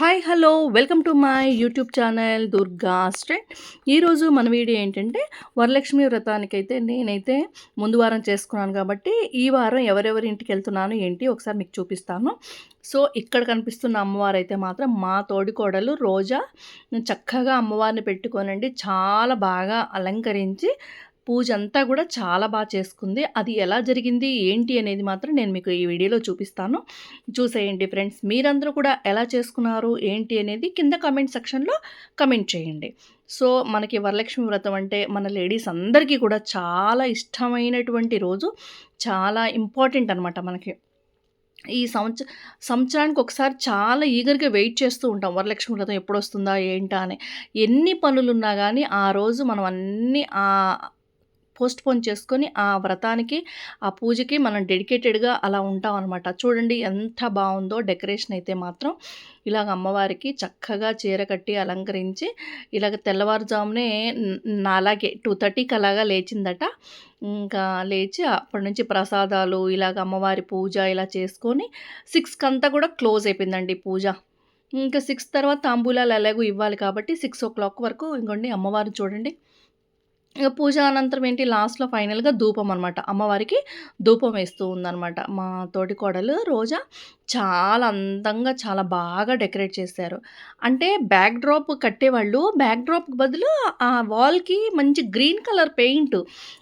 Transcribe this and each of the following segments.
Hi hello welcome to my YouTube channel Durga స్ట్రెంట్ ఈరోజు మన video ఏంటంటే వరలక్ష్మి వ్రతానికైతే నేనైతే ముందు వారం చేసుకున్నాను కాబట్టి ఈ వారం ఎవరెవరి ఇంటికి వెళ్తున్నాను ఏంటి ఒకసారి మీకు చూపిస్తాను. సో ఇక్కడ కనిపిస్తున్న అమ్మవారు అయితే మాత్రం మా తోడికోడలు రోజా. చక్కగా అమ్మవారిని పెట్టుకోనండి చాలా బాగా అలంకరించి పూజ అంతా కూడా చాలా బాగా చేసుకుంది. అది ఎలా జరిగింది? ఏంటి అనేది మాత్రం నేను మీకు ఈ వీడియోలో చూపిస్తాను. చూసేయండి ఫ్రెండ్స్. మీరందరూ కూడా ఎలా చేసుకున్నారు? ఏంటి అనేది కింద కమెంట్ సెక్షన్లో కమెంట్ చేయండి. సో మనకి వరలక్ష్మి వ్రతం అంటే మన లేడీస్ అందరికీ కూడా చాలా ఇష్టమైనటువంటి రోజు. చాలా ఇంపార్టెంట్ అనమాట మనకి. ఈ సంవత్సర సంవత్సరానికి ఒకసారి చాలా ఈగర్గా వెయిట్ చేస్తూ ఉంటాం. వరలక్ష్మి వ్రతం ఎప్పుడు వస్తుందా ఏంటా అని. ఎన్ని పనులున్నా కానీ ఆ రోజు మనం అన్నీ పోస్ట్ పోన్ చేసుకొని ఆ వ్రతానికి ఆ పూజకి మనం డెడికేటెడ్గా అలా ఉంటాం అనమాట చూడండి ఎంత బాగుందో డెకరేషన్ అయితే మాత్రం. ఇలాగ అమ్మవారికి చక్కగా చీర కట్టి అలంకరించి ఇలాగ తెల్లవారుజామునే అలాగే టూ థర్టీకి అలాగా లేచిందట. ఇంకా లేచి అప్పటి నుంచి ప్రసాదాలు ఇలాగ అమ్మవారి పూజ ఇలా చేసుకొని సిక్స్కి అంతా కూడా క్లోజ్ అయిపోయిందండి పూజ. ఇంకా సిక్స్ తర్వాత తాంబూలాలు ఎలాగో ఇవ్వాలి కాబట్టి సిక్స్ ఓ క్లాక్ వరకు ఇంకోండి అమ్మవారు చూడండి. ఇక పూజ అనంతరం ఏంటి లాస్ట్లో ఫైనల్గా ధూపం అనమాట అమ్మవారికి ధూపం వేస్తూ ఉందనమాట మా తోటి కోడలు రోజా చాలా అందంగా చాలా బాగా డెకరేట్ చేశారు. అంటే బ్యాక్ డ్రాప్ కట్టేవాళ్ళు బ్యాక్ డ్రాప్ బదులు ఆ వాల్కి మంచి గ్రీన్ కలర్ పెయింట్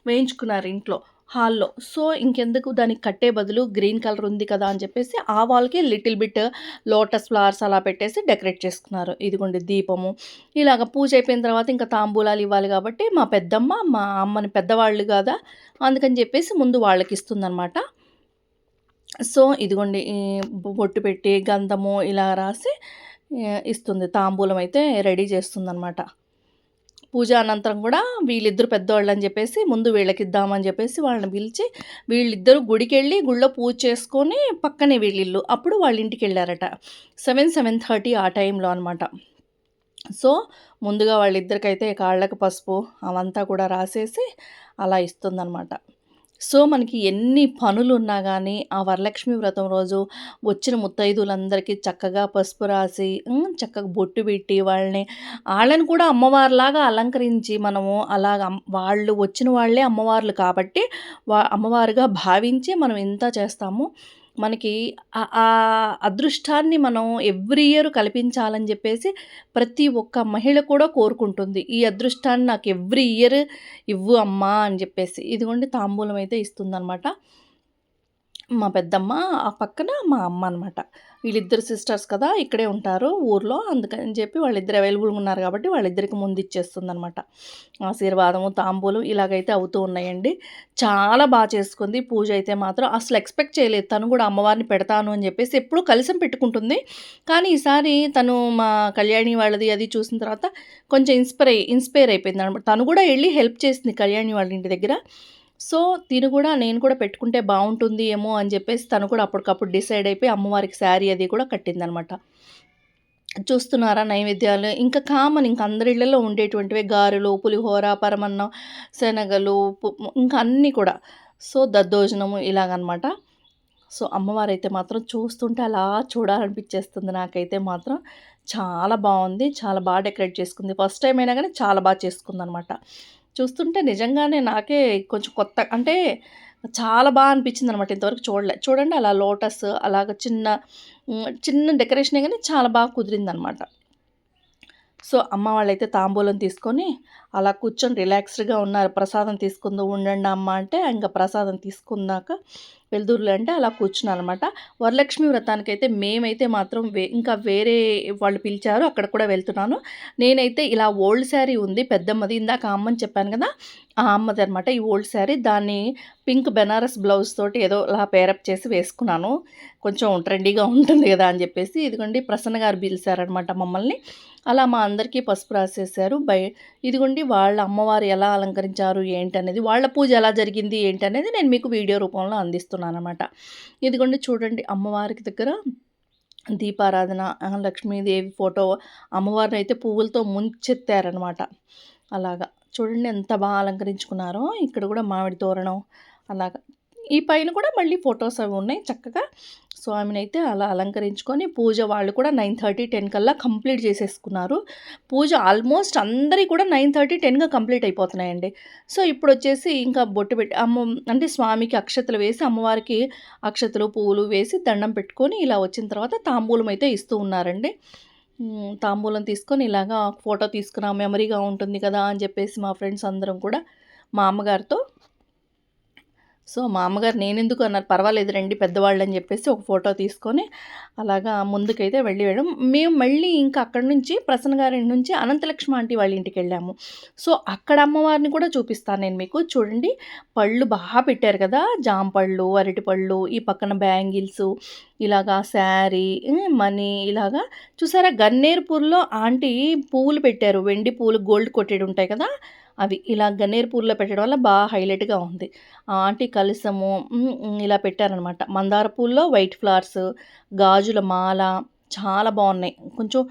వేయించుకున్నారు ఇంట్లో. హాల్లో. సో ఇంకెందుకు దానికి కట్టే బదులు గ్రీన్ కలర్ ఉంది కదా అని చెప్పేసి ఆ వాళ్ళకి లిటిల్ బిట్ లోటస్ ఫ్లవర్స్ అలా పెట్టేసి డెకరేట్ చేసుకున్నారు. ఇదిగోండి దీపము. ఇలాగ పూజ అయిపోయిన తర్వాత ఇంకా తాంబూలాలు ఇవ్వాలి కాబట్టి మా పెద్దమ్మ మా అమ్మని పెద్దవాళ్ళు కదా అందుకని చెప్పేసి ముందు వాళ్ళకి ఇస్తుందన్నమాట. సో ఇదిగోండి బొట్టు పెట్టి గంధము ఇలా రాసి ఇస్తుంది. తాంబూలం అయితే రెడీ చేస్తుందన్నమాట. పూజ అనంతరం కూడా వీళ్ళిద్దరు పెద్దవాళ్ళు అని చెప్పేసి ముందు వీళ్ళకి ఇద్దామని చెప్పేసి వాళ్ళని పిలిచి వీళ్ళిద్దరు గుడికి వెళ్ళి గుళ్ళో పూజ చేసుకొని పక్కనే వీళ్ళిల్లు. అప్పుడు వాళ్ళ ఇంటికి వెళ్ళారట సెవెన్ సెవెన్ థర్టీ ఆ టైంలో అనమాట సో ముందుగా వాళ్ళిద్దరికైతే కాళ్ళకు పసుపు అవంతా కూడా రాసేసి అలా ఇస్తుందన్నమాట. సో మనకి ఎన్ని పనులు ఉన్నా కానీ ఆ వరలక్ష్మి వ్రతం రోజు వచ్చిన ముత్తైదులందరికీ చక్కగా పసుపు రాసి చక్కగా బొట్టు పెట్టి వాళ్ళని వాళ్ళని కూడా అమ్మవారిలాగా అలంకరించి మనము అలాగ వాళ్ళు వచ్చిన వాళ్ళే అమ్మవార్లు కాబట్టి వా అమ్మవారుగా భావించి మనం ఇంత చేస్తాము. మనకి ఆ అదృష్టాన్ని మనం ఎవ్రీ ఇయర్ కల్పించాలని చెప్పేసి ప్రతి ఒక్క మహిళ కూడా కోరుకుంటుంది. ఈ అదృష్టాన్ని నాకు ఎవ్రీ ఇయర్ ఇవ్వు అమ్మా అని చెప్పేసి. ఇదిగోండి తాంబూలం అయితే ఇస్తుందన్నమాట. మా పెద్దమ్మ ఆ పక్కన మా అమ్మ అనమాట వీళ్ళిద్దరు సిస్టర్స్ కదా ఇక్కడే ఉంటారు ఊర్లో అందుకని చెప్పి వాళ్ళిద్దరు అవైలబుల్గా ఉన్నారు కాబట్టి వాళ్ళిద్దరికి ముందు ఇచ్చేస్తుంది అనమాట ఆశీర్వాదము తాంబూలు ఇలాగైతే అవుతూ ఉన్నాయండి. చాలా బాగా చేసుకుంది. పూజ అయితే మాత్రం అసలు ఎక్స్పెక్ట్ చేయలేదు. తను కూడా అమ్మవారిని పెడతాను అని చెప్పేసి ఎప్పుడు కలిసం పెట్టుకుంటుంది. కానీ ఈసారి తను మా కళ్యాణి వాళ్ళది అది చూసిన తర్వాత కొంచెం ఇన్స్పైర్ ఇన్స్పైర్ అయిపోయింది అనమాట తను కూడా వెళ్ళి హెల్ప్ చేసింది కళ్యాణి వాళ్ళ ఇంటి దగ్గర. సో తిను కూడా నేను కూడా పెట్టుకుంటే బాగుంటుంది ఏమో అని చెప్పేసి తను కూడా అప్పటికప్పుడు డిసైడ్ అయిపోయి అమ్మవారికి శారీ అది కూడా కట్టిందనమాట. చూస్తున్నారా నైవేద్యాలు? ఇంకా కామన్ ఇంకా అందరిళ్ళలో ఉండేటువంటివే గారెలు పులిహోర పరమన్నం శనగలు ఇంకా అన్నీ కూడా. సో దద్దోజనము ఇలాగనమాట. సో అమ్మవారు అయితే మాత్రం చూస్తుంటే అలా చూడాలనిపించేస్తుంది నాకైతే మాత్రం. చాలా బాగుంది చాలా బాగా డెకరేట్ చేసుకుంది. ఫస్ట్ టైం అయినా కానీ చాలా బాగా చేసుకుంది అనమాట చూస్తుంటే నిజంగానే నాకే కొంచెం కొత్త అంటే చాలా బాగా అనిపించింది అనమాట ఇంతవరకు చూడలే. చూడండి అలా లోటస్ అలాగ చిన్న చిన్న డెకరేషనే కానీ చాలా బాగా కుదిరిందనమాట సో అమ్మ వాళ్ళైతే తాంబూలం తీసుకొని అలా కూర్చొని రిలాక్స్డ్గా ఉన్నారు. ప్రసాదం తీసుకుందాం ఉండండి అమ్మ అంటే ఇంకా ప్రసాదం తీసుకున్నాక వెళ్దూరులో అంటే అలా కూర్చున్నాను అనమాట వరలక్ష్మి వ్రతానికి అయితే మేమైతే మాత్రం వే ఇంకా వేరే వాళ్ళు పిలిచారు అక్కడ కూడా వెళ్తున్నాను. నేనైతే ఇలా ఓల్డ్ శారీ ఉంది పెద్దమ్మది ఇందాక అమ్మని చెప్పాను కదా ఆ అమ్మది అనమాట ఈ ఓల్డ్ శారీ. దాన్ని పింక్ బెనారస్ బ్లౌజ్ తోటి ఏదో అలా పేరప్ చేసి వేసుకున్నాను. కొంచెం ట్రెండీగా ఉంటుంది కదా అని చెప్పేసి ఇదిగోండి ప్రసన్న గారు పిలిచారనమాట మమ్మల్ని. అలా మా అందరికీ పసుపు రాసేసారు బయ ఇదిగోండి వాళ్ళ అమ్మవారు ఎలా అలంకరించారు ఏంటి అనేది వాళ్ళ పూజ ఎలా జరిగింది ఏంటి అనేది నేను మీకు వీడియో రూపంలో అందిస్తున్నాను. అనమాట ఇదిగోండి చూడండి అమ్మవారికి దగ్గర దీపారాధన లక్ష్మీదేవి ఫోటో అమ్మవారిని అయితే పువ్వులతో ముంచెత్తారనమాట అలాగా. చూడండి ఎంత బాగా అలంకరించుకున్నారో. ఇక్కడ కూడా మామిడి తోరణం అలాగా. ఈ పైన కూడా మళ్ళీ ఫొటోస్ అవి ఉన్నాయి చక్కగా. స్వామిని అయితే అలా అలంకరించుకొని పూజ వాళ్ళు కూడా నైన్ థర్టీ టెన్ కల్లా కంప్లీట్ చేసేసుకున్నారు. పూజ ఆల్మోస్ట్ అందరి కూడా నైన్ థర్టీ టెన్గా కంప్లీట్ అయిపోతున్నాయండి. సో ఇప్పుడు వచ్చేసి ఇంకా బొట్టు పెట్టి అమ్మ అంటే స్వామికి అక్షతలు వేసి అమ్మవారికి అక్షతలు పువ్వులు వేసి దండం పెట్టుకొని ఇలా వచ్చిన తర్వాత తాంబూలం అయితే ఇస్తూ ఉన్నారండి. తాంబూలం తీసుకొని ఇలాగా ఫోటో తీసుకున్నా మెమరీగా ఉంటుంది కదా అని చెప్పేసి మా ఫ్రెండ్స్ అందరం కూడా మా అమ్మగారితో సో మా అమ్మగారు నేనెందుకు అన్నారు పర్వాలేదు రండి పెద్దవాళ్ళు అని చెప్పేసి ఒక ఫోటో తీసుకొని అలాగా ముందుకైతే వెళ్ళి వెళ్ళాం మేము మళ్ళీ ఇంకా అక్కడి నుంచి ప్రసన్న గారి నుంచి అనంతలక్ష్మి ఆంటీ వాళ్ళ ఇంటికి వెళ్ళాము. సో అక్కడ అమ్మవారిని కూడా చూపిస్తాను నేను మీకు. చూడండి పళ్ళు బాగా పెట్టారు కదా జామ పళ్ళు అరటి పళ్ళు ఈ పక్కన బ్యాంగిల్స్ ఇలాగా శారీ మనీ ఇలాగా. చూసారా గన్నేరుపూర్లో ఆంటీ పువ్వులు పెట్టారు. వెండి పువ్వులు గోల్డ్ కొట్టేడు ఉంటాయి కదా అవి ఇలా గన్నేరు పూల్లో పెట్టడం వల్ల బాగా హైలైట్గా ఉంది. ఆ ఆంటీ కలసము ఇలా పెట్టారనమాట. మందార పూల్లో వైట్ ఫ్లవర్స్ గాజుల మాల చాలా బాగున్నాయి. కొంచెం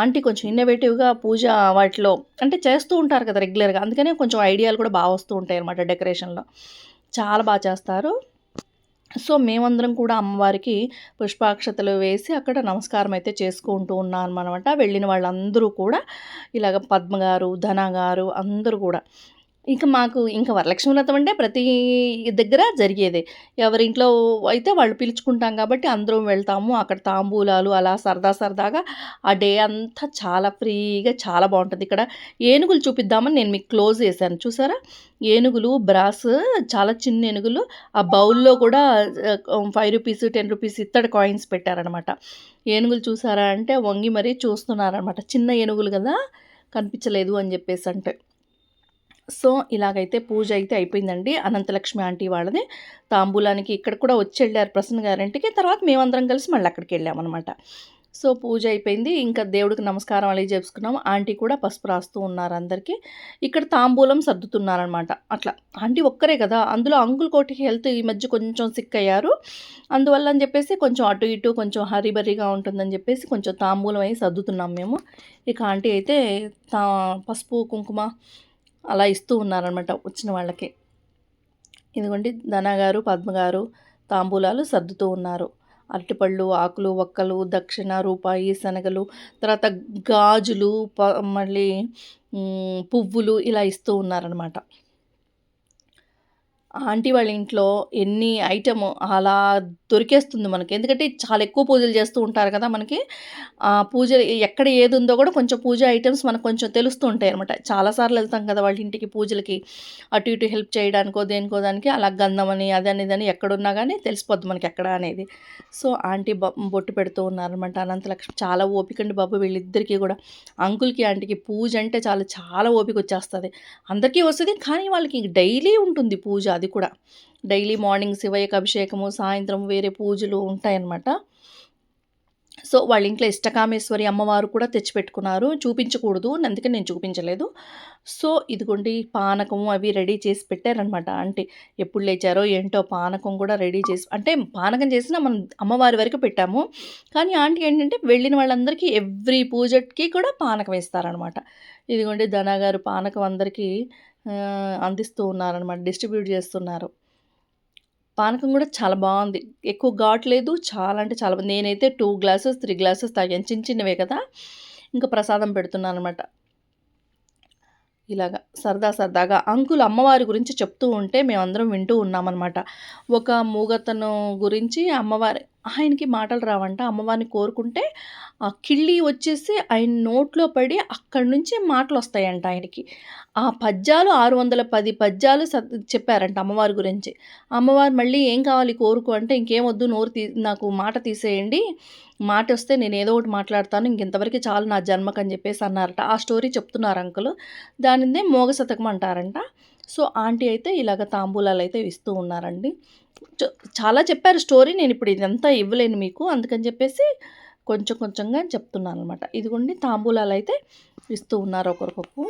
ఆంటీ కొంచెం ఇన్నోవేటివ్గా పూజ వాటిలో అంటే చేస్తూ ఉంటారు కదా రెగ్యులర్గా అందుకనే కొంచెం ఐడియాలు కూడా బాగా వస్తూ ఉంటాయి అనమాట డెకరేషన్లో. చాలా బాగా చేస్తారు. సో మేమందరం కూడా అమ్మవారికి పుష్పాక్షతలు వేసి అక్కడ నమస్కారం అయితే చేసుకుంటూ ఉన్నాం అనమాట వెళ్ళిన వాళ్ళందరూ కూడా ఇలాగ పద్మ గారు ధన గారు అందరూ కూడా. ఇంకా మాకు ఇంకా వరలక్ష్మి వ్రతం అంటే ప్రతి దగ్గర జరిగేదే. ఎవరింట్లో అయితే వాళ్ళు పిలుచుకుంటాం కాబట్టి అందరం వెళ్తాము. అక్కడ తాంబూలాలు అలా సరదా సరదాగా ఆ డే అంతా చాలా ఫ్రీగా చాలా బాగుంటుంది. ఇక్కడ ఏనుగులు చూపిద్దామని నేను మీకు క్లోజ్ చేశాను. చూసారా? ఏనుగులు బ్రాస్ చాలా చిన్న ఏనుగులు. ఆ బౌల్లో కూడా ఫైవ్ రూపీస్ టెన్ రూపీస్ ఇత్తడి కాయిన్స్ పెట్టారనమాట ఏనుగులు చూసారా అంటే వంగి మరీ చూస్తున్నారనమాట చిన్న ఏనుగులు కదా? కనిపించలేదు అని చెప్పేసి అంటే. సో ఇలాగైతే పూజ అయితే అయిపోయిందండి. అనంతలక్ష్మి ఆంటీ వాళ్ళది తాంబూలానికి ఇక్కడ కూడా వచ్చి వెళ్ళారు ప్రసన్న గారింటికి. తర్వాత మేమందరం కలిసి మళ్ళీ అక్కడికి వెళ్ళామన్నమాట. సో పూజ అయిపోయింది. ఇంకా దేవుడికి నమస్కారం అలాగే చేసుకున్నాము ఆంటీ కూడా పసుపు రాస్తూ ఉన్నారు అందరికీ. ఇక్కడ తాంబూలం సర్దుతున్నారనమాట అట్లా. ఆంటీ ఒక్కరే కదా. అందులో అంకుల్ కోటికి హెల్త్ ఈ మధ్య కొంచెం సిక్ అయ్యారు. అందువల్ల అని చెప్పేసి కొంచెం అటు ఇటు కొంచెం హరిబరిగా ఉంటుందని చెప్పేసి కొంచెం తాంబూలం అయి సర్దుతున్నాం మేము. ఇక ఆంటీ అయితే తా పసుపు కుంకుమ అలా ఇస్తూ ఉన్నారనమాట వచ్చిన వాళ్ళకి. ఇదిగోండి ధనగారు పద్మగారు పద్మ గారు తాంబూలాలు సర్దుతూ ఉన్నారు. అరటిపళ్ళు ఆకులు ఒక్కలు దక్షిణ రూపాయి శనగలు తర్వాత గాజులు ప మళ్ళీ పువ్వులు ఇలా ఇస్తూ ఉన్నారనమాట ఆంటీ వాళ్ళ ఇంట్లో ఎన్ని ఐటమ్ అలా దొరికేస్తుంది మనకి. ఎందుకంటే చాలా ఎక్కువ పూజలు చేస్తూ ఉంటారు కదా మనకి. పూజ ఎక్కడ ఏది ఉందో కూడా కొంచెం పూజ ఐటమ్స్ మనకు కొంచెం తెలుస్తూ ఉంటాయి అనమాట చాలాసార్లు వెళ్తాం కదా వాళ్ళ ఇంటికి పూజలకి. అటు ఇటు హెల్ప్ చేయడానికో దేనికో దానికి అలా గంధం అని అదని ఇదని ఎక్కడున్నా కానీ తెలిసిపోద్ది మనకి ఎక్కడ అనేది. సో ఆంటీ బొ బొట్టు పెడుతూ ఉన్నారనమాట అనంతలక్ష్మి. చాలా ఓపిక అండి బాబు వీళ్ళిద్దరికీ కూడా. అంకుల్కి ఆంటీకి పూజ అంటే చాలా చాలా ఓపిక వచ్చేస్తుంది. అందరికీ వస్తుంది కానీ వాళ్ళకి డైలీ ఉంటుంది పూజ అది కూడా. డైలీ మార్నింగ్ శివయ్యకి అభిషేకము సాయంత్రం వేరే పూజలు ఉంటాయన్నమాట. సో వాళ్ళ ఇంట్లో ఇష్టకామేశ్వరి అమ్మవారు కూడా తెచ్చిపెట్టుకున్నారు. చూపించకూడదు. అందుకే నేను చూపించలేదు. సో ఇదిగోండి పానకము అవి రెడీ చేసి పెట్టారనమాట అంటే ఎప్పుడు లేచారో ఏంటో పానకం కూడా రెడీ చేసి అంటే పానకం చేసిన మనం అమ్మవారి వరకు పెట్టాము. కానీ ఆంటీ ఏంటంటే వెళ్ళిన వాళ్ళందరికీ ఎవ్రీ పూజకి కూడా పానకం ఇస్తారనమాట ఇదిగోండి ధనాగారు పానకం అందరికీ అందిస్తూ ఉన్నారనమాట డిస్ట్రిబ్యూట్ చేస్తున్నారు. పానకం కూడా చాలా బాగుంది. ఎక్కువ ఘాట్ లేదు. చాలా అంటే చాలా బాగుంది. నేనైతే టూ గ్లాసెస్ త్రీ గ్లాసెస్ తాగాను. చిన్న చిన్నవే కదా. ఇంకా ప్రసాదం పెడుతున్నాను అనమాట ఇలాగా సరదా సరదాగా అంకుల్ అమ్మవారి గురించి చెప్తూ ఉంటే మేమందరం వింటూ ఉన్నామన్నమాట. ఒక మూగతను గురించి అమ్మవారి ఆయనకి మాటలు రావంట. అమ్మవారిని కోరుకుంటే ఆ కిళ్ళి వచ్చేసి ఆయన నోట్లో పడి అక్కడి నుంచి మాటలు వస్తాయంట ఆయనకి. ఆ పద్యాలు ఆరు వందల పది పద్యాలు చెప్పారంట అమ్మవారి గురించి. అమ్మవారు మళ్ళీ ఏం కావాలి కోరుకు అంటే ఇంకేం వద్దు నోరు తీ నాకు మాట తీసేయండి. మాట వస్తే నేను ఏదో ఒకటి మాట్లాడతాను ఇంకెంతవరకు చాలు నా జన్మకని అని చెప్పేసి అన్నారట. ఆ స్టోరీ చెప్తున్నారు అంకుల్. దానిదే మోగ శతకం అంటారంట. సో ఆంటీ అయితే ఇలాగ తాంబూలాలు అయితే ఇస్తూ ఉన్నారండి. చాలా చెప్పారు స్టోరీ నేను ఇప్పుడు ఇదంతా ఇవ్వలేను మీకు. అందుకని చెప్పేసి కొంచెం కొంచెంగా చెప్తున్నాను అనమాట ఇదిగోండి తాంబూలాలు అయితే ఇస్తూ ఉన్నారు ఒకరికొకరు.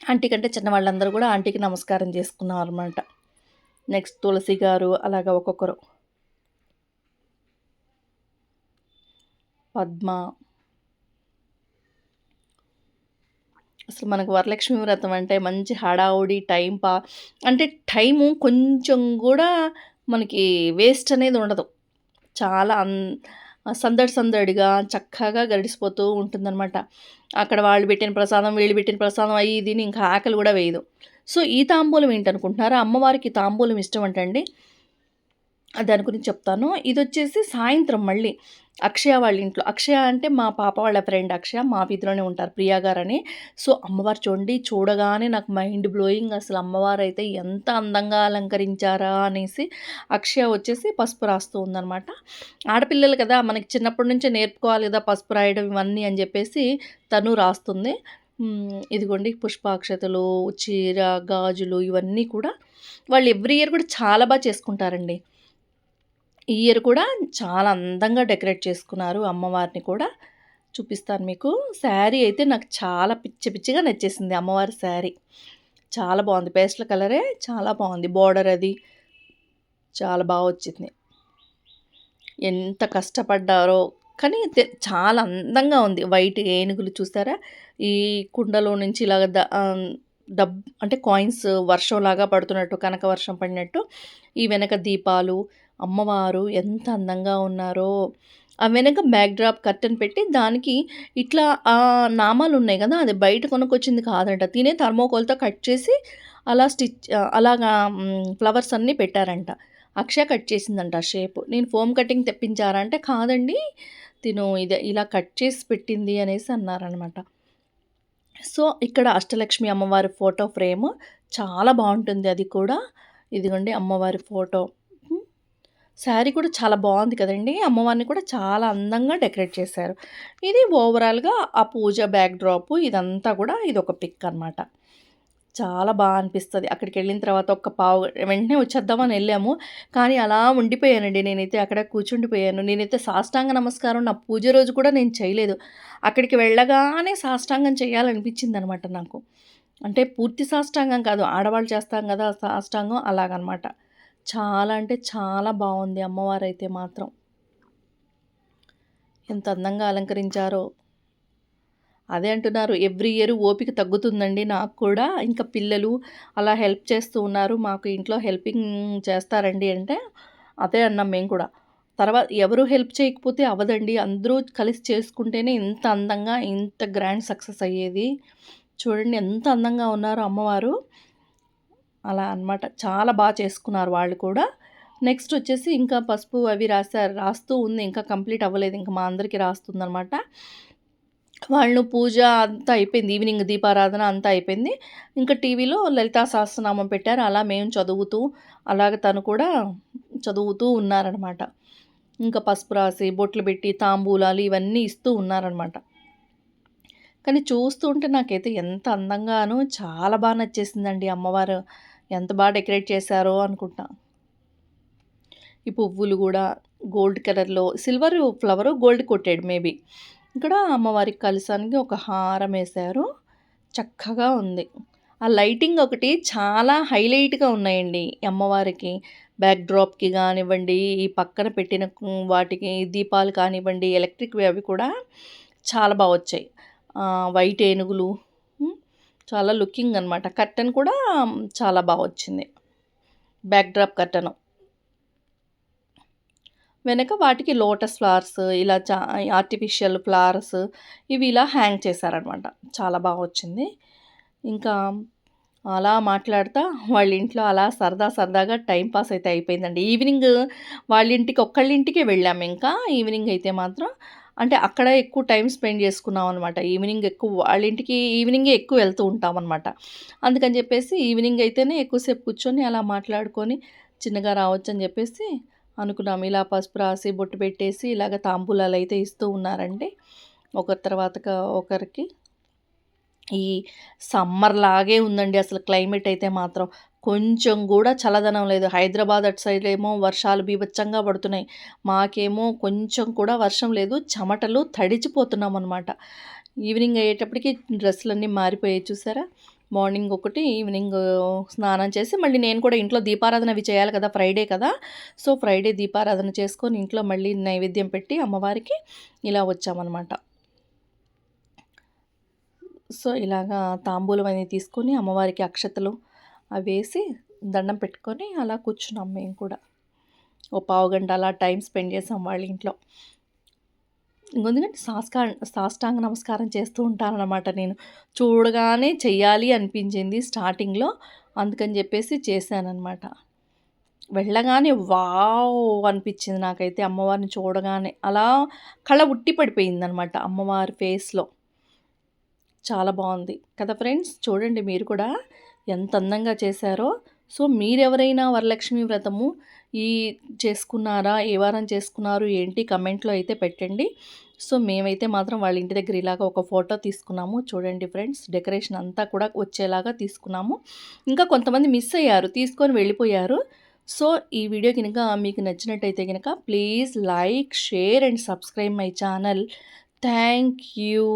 ఆంటీ కంటే చిన్న వాళ్ళందరూ కూడా ఆంటీకి నమస్కారం చేసుకున్నారు అనమాట నెక్స్ట్ తులసి గారు అలాగా ఒక్కొక్కరు. పద్మ అసలు మనకు వరలక్ష్మి వ్రతం అంటే మంచి హడావుడి టైం పా అంటే టైము కొంచెం కూడా మనకి వేస్ట్ అనేది ఉండదు. చాలా అన్ సందడి సందడిగా చక్కగా గడిచిపోతూ ఉంటుందన్నమాట. అక్కడ వాళ్ళు పెట్టిన ప్రసాదం వీళ్ళు పెట్టిన ప్రసాదం అయ్యి దీని ఇంకా ఆకలి కూడా వేయదు. సో ఈ తాంబూలం ఏంటనుకుంటున్నారా? అమ్మవారికి తాంబూలం ఇష్టం అంటండి దాని గురించి చెప్తాను. ఇది వచ్చేసి సాయంత్రం మళ్ళీ. అక్షయ వాళ్ళ ఇంట్లో. అక్షయ అంటే మా పాప వాళ్ళ ఫ్రెండ్ అక్షయ. మా వీధిలోనే ఉంటారు ప్రియా గారని. సో అమ్మవారు చూడండి చూడగానే నాకు మైండ్ బ్లోయింగ్ అసలు అమ్మవారు అయితే ఎంత అందంగా అలంకరించారా అనేసి అక్షయ వచ్చేసి పసుపు రాస్తూ ఉందనమాట ఆడపిల్లలు కదా మనకి చిన్నప్పటి నుంచే నేర్పుకోవాలి కదా పసుపు రాయడం ఇవన్నీ అని చెప్పేసి తను రాస్తుంది. ఇదిగోండి పుష్పాక్షతలు చీర గాజులు ఇవన్నీ కూడా వాళ్ళు ఎవ్రీ ఇయర్ కూడా చాలా బాగా చేసుకుంటారండి. ఈ ఇయర్ కూడా చాలా అందంగా డెకరేట్ చేసుకున్నారు అమ్మవారిని కూడా. చూపిస్తాను మీకు. శారీ అయితే నాకు చాలా పిచ్చి పిచ్చిగా నచ్చేసింది అమ్మవారి శారీ. చాలా బాగుంది. పేస్ట్ల కలరే చాలా బాగుంది. బార్డర్ అది చాలా బాగా వచ్చింది. ఎంత కష్టపడ్డారో. కానీ చాలా అందంగా ఉంది. వైట్ ఏనుగులు చూసారా? ఈ కుండలో నుంచి ఇలాగ డబ్ అంటే కాయిన్స్ వర్షంలాగా పడుతున్నట్టు కనక వర్షం పడినట్టు ఈ వెనక దీపాలు అమ్మవారు ఎంత అందంగా ఉన్నారో ఆ వెనక బ్యాక్ డ్రాప్ కర్టెన్ పెట్టి దానికి ఇట్లా ఆ నామాలు ఉన్నాయి కదా అది బయట కొనుక్కొచ్చింది కాదంట. తినే థర్మోకోల్తో కట్ చేసి అలా స్టిచ్ అలాగా ఫ్లవర్స్ అన్నీ పెట్టారంట. అక్షయ కట్ చేసిందంట షేప్. నేను ఫోమ్ కటింగ్ తెప్పించారా అంటే కాదండి తిను ఇది ఇలా కట్ చేసి పెట్టింది అనేసి అన్నారనమాట సో ఇక్కడ అష్టలక్ష్మి అమ్మవారి ఫోటో ఫ్రేమ్ చాలా బాగుంటుంది అది కూడా. ఇదిగోండి అమ్మవారి ఫోటో. శారీ కూడా చాలా బాగుంది కదండి. అమ్మవారిని కూడా చాలా అందంగా డెకరేట్ చేశారు. ఇది ఓవరాల్గా ఆ పూజ బ్యాక్ డ్రాప్ ఇదంతా కూడా ఇది ఒక పిక్ అనమాట చాలా బాగా అనిపిస్తుంది. అక్కడికి వెళ్ళిన తర్వాత ఒక పావు వెంటనే వచ్చేద్దామని వెళ్ళాము. కానీ అలా ఉండిపోయానండి. నేనైతే అక్కడ కూర్చుండిపోయాను. నేనైతే సాష్టాంగ నమస్కారం. నా పూజ రోజు కూడా నేను చేయలేదు. అక్కడికి వెళ్ళగానే సాష్టాంగం చేయాలనిపించింది అనమాట నాకు. అంటే పూర్తి సాష్టాంగం కాదు. ఆడవాళ్ళు చేస్తాం కదా సాష్టాంగం అలాగనమాట చాలా అంటే చాలా బాగుంది అమ్మవారు అయితే మాత్రం. ఎంత అందంగా అలంకరించారో. అదే అంటున్నారు ఎవ్రీ ఇయర్ ఓపిక తగ్గుతుందండి నాకు కూడా. ఇంకా పిల్లలు అలా హెల్ప్ చేస్తూ ఉన్నారు. మాకు ఇంట్లో హెల్పింగ్ చేస్తారండి అంటే అదే అన్నాం మేము కూడా. తర్వాత ఎవరు హెల్ప్ చేయకపోతే అవదండి అందరూ కలిసి చేసుకుంటేనే ఇంత అందంగా ఇంత గ్రాండ్ సక్సెస్ అయ్యేది. చూడండి ఎంత అందంగా ఉన్నారు అమ్మవారు. అలా అనమాట చాలా బాగా చేసుకున్నారు వాళ్ళు కూడా. నెక్స్ట్ వచ్చేసి ఇంకా పసుపు అవి రాశారు రాస్తూ ఉంది. ఇంకా కంప్లీట్ అవ్వలేదు. ఇంకా మా అందరికీ రాస్తుందనమాట వాళ్ళు పూజ అంతా అయిపోయింది. ఈవినింగ్ దీపారాధన అంతా అయిపోయింది. ఇంకా టీవీలో లలితా సహస్రనామం పెట్టారు. అలా మేము చదువుతూ అలాగ తను కూడా చదువుతూ ఉన్నారనమాట ఇంకా పసుపు రాసి బొట్లు పెట్టి తాంబూలాలు ఇవన్నీ ఇస్తూ ఉన్నారనమాట కానీ చూస్తూ ఉంటే నాకైతే ఎంత అందంగానో చాలా బాగా నచ్చేసిందండి అమ్మవారు. ఎంత బాగా డెకరేట్ చేశారో అనుకుంటా. ఈ పువ్వులు కూడా గోల్డ్ కలర్లో సిల్వర్ ఫ్లవర్ గోల్డ్ కొట్టాడు మేబీ. ఇక్కడ అమ్మవారికి కలిసానికి ఒక హారం వేశారు. చక్కగా ఉంది. ఆ లైటింగ్ ఒకటి చాలా హైలైట్గా ఉన్నాయండి అమ్మవారికి. బ్యాక్ డ్రాప్కి కానివ్వండి ఈ పక్కన పెట్టిన వాటికి దీపాలు కానివ్వండి ఎలక్ట్రిక్ అవి కూడా చాలా బాగా వచ్చాయి. వైట్ ఏనుగులు చాలా లుకింగ్ అనమాట కర్టెన్ కూడా చాలా బాగా వచ్చింది. Backdrop curtain. వెనక వాటికి లోటస్ ఫ్లవర్స్ ఇలా చా ఆర్టిఫిషియల్ ఫ్లవర్స్ ఇవి ఇలా హ్యాంగ్ చేశారనమాట చాలా బాగా వచ్చింది. ఇంకా అలా మాట్లాడతా వాళ్ళ ఇంట్లో అలా సరదా సరదాగా టైంపాస్ అయితే అయిపోయిందండి. ఈవినింగ్ వాళ్ళ ఇంటికి ఒక్కళ్ళ ఇంటికే వెళ్ళాము ఇంకా. ఈవినింగ్ అయితే మాత్రం అంటే అక్కడ ఎక్కువ టైం స్పెండ్ చేసుకున్నాం అనమాట ఈవినింగ్ ఎక్కువ వాళ్ళ ఇంటికి ఈవినింగే ఎక్కువ వెళ్తూ ఉంటాం అనమాట అందుకని చెప్పేసి ఈవినింగ్ అయితేనే ఎక్కువసేపు కూర్చొని అలా మాట్లాడుకొని చిన్నగా రావచ్చు అని చెప్పేసి అనుకున్నాం. ఇలా పసుపు రాసి బొట్టు పెట్టేసి ఇలాగ తాంబూలాలు అయితే ఇస్తూ ఉన్నారండి. ఒకరి తర్వాత ఒకరికి ఈ సమ్మర్ లాగే ఉందండి అసలు క్లైమేట్ అయితే మాత్రం. కొంచెం కూడా చల్లదనం లేదు. హైదరాబాద్ అటు సైడ్ ఏమో వర్షాలు బీభత్సంగా పడుతున్నాయి. మాకేమో కొంచెం కూడా వర్షం లేదు. చెమటలు తడిచిపోతున్నాం అనమాట ఈవినింగ్ అయ్యేటప్పటికి డ్రెస్సులన్నీ మారిపోయాయి చూసారా? మార్నింగ్ ఒకటి ఈవినింగ్ స్నానం చేసి మళ్ళీ నేను కూడా ఇంట్లో దీపారాధన అవి చేయాలి కదా ఫ్రైడే కదా. సో ఫ్రైడే దీపారాధన చేసుకొని ఇంట్లో మళ్ళీ నైవేద్యం పెట్టి అమ్మవారికి ఇలా వచ్చామన్నమాట. సో ఇలాగా తాంబూలం అనేది తీసుకొని అమ్మవారికి అక్షతలు అవి వేసి దండం పెట్టుకొని అలా కూర్చున్నాం మేము కూడా ఓ పావు గంట అలా టైం స్పెండ్ చేసాం వాళ్ళ ఇంట్లో. ఎందుకంటే సాస్కా సాష్టాంగ నమస్కారం చేస్తూ ఉంటాననమాట నేను. చూడగానే చెయ్యాలి అనిపించింది స్టార్టింగ్‌లో. అందుకని చెప్పేసి చేశాననమాట. వెళ్ళగానే వావ్! అనిపించింది నాకైతే అమ్మవారిని చూడగానే. అలా కళ ఉట్టి పడిపోయిందనమాట అమ్మవారి ఫేస్‌లో. చాలా బాగుంది కదా ఫ్రెండ్స్! చూడండి మీరు కూడా ఎంత అందంగా చేశారో. సో, మీరెవరైనా వరలక్ష్మి వ్రతము ఈ చేసుకున్నారా? ఏ వారం చేసుకున్నారు? ఏంటి? కమెంట్‌లో అయితే పెట్టండి. సో, మేమైతే మాత్రం వాళ్ళ ఇంటి దగ్గర ఇలాగా ఒక ఫోటో తీసుకున్నాము. చూడండి ఫ్రెండ్స్ డెకరేషన్ అంతా కూడా వచ్చేలాగా తీసుకున్నాము. ఇంకా కొంతమంది మిస్ అయ్యారు. తీసుకొని వెళ్ళిపోయారు. సో, ఈ వీడియో కనుక మీకు నచ్చినట్టయితే కనుక please like, share and subscribe my channel. Thank you.